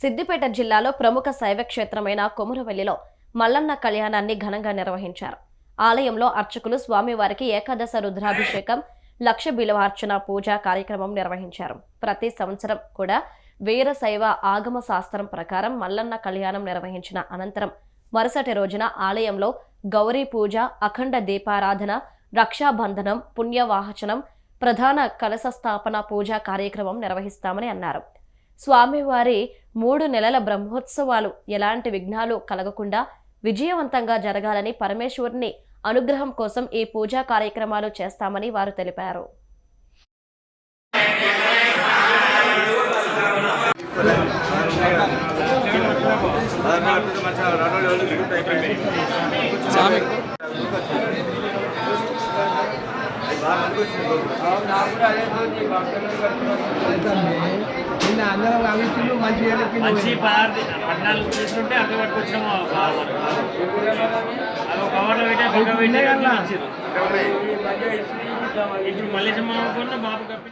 సిద్దిపేట జిల్లాలో ప్రముఖ శైవ క్షేత్రమైన కొమురవెల్లిలో మల్లన్న కళ్యాణాన్ని ఘనంగా నిర్వహించారు. ఆలయంలో అర్చకులు స్వామివారికి ఏకాదశ రుద్రాభిషేకం లక్ష బిలవార్చన పూజ కార్యక్రమం నిర్వహించారు. ప్రతి సంవత్సరం కూడా వీరశైవ ఆగమ శాస్త్రం ప్రకారం మల్లన్న కళ్యాణం నిర్వహించిన అనంతరం మరుసటి రోజున ఆలయంలో గౌరీ పూజ అఖండ దీపారాధన రక్షాబంధనం పుణ్యవాహచనం ప్రధాన కలశ స్థాపన పూజా కార్యక్రమం నిర్వహిస్తామని అన్నారు. స్వామివారి మూడు నెలల బ్రహ్మోత్సవాలు ఎలాంటి విఘ్నాలు కలగకుండా విజయవంతంగా జరగాలని పరమేశ్వరుని అనుగ్రహం కోసం ఈ పూజా కార్యక్రమాలు చేస్తామని వారు తెలిపారు. స్వామి. నిన్న అందరం అవిస్తులు మంచి మంచి పదార్థ. పద్నాలుగు తీసుకుంటే అక్కడ పట్టుకొచ్చాము అది ఒక కవర్లో పెట్టే పక్క పెట్టే ఇచ్చారు ఇప్పుడు మళ్ళీ బాబు కప్పి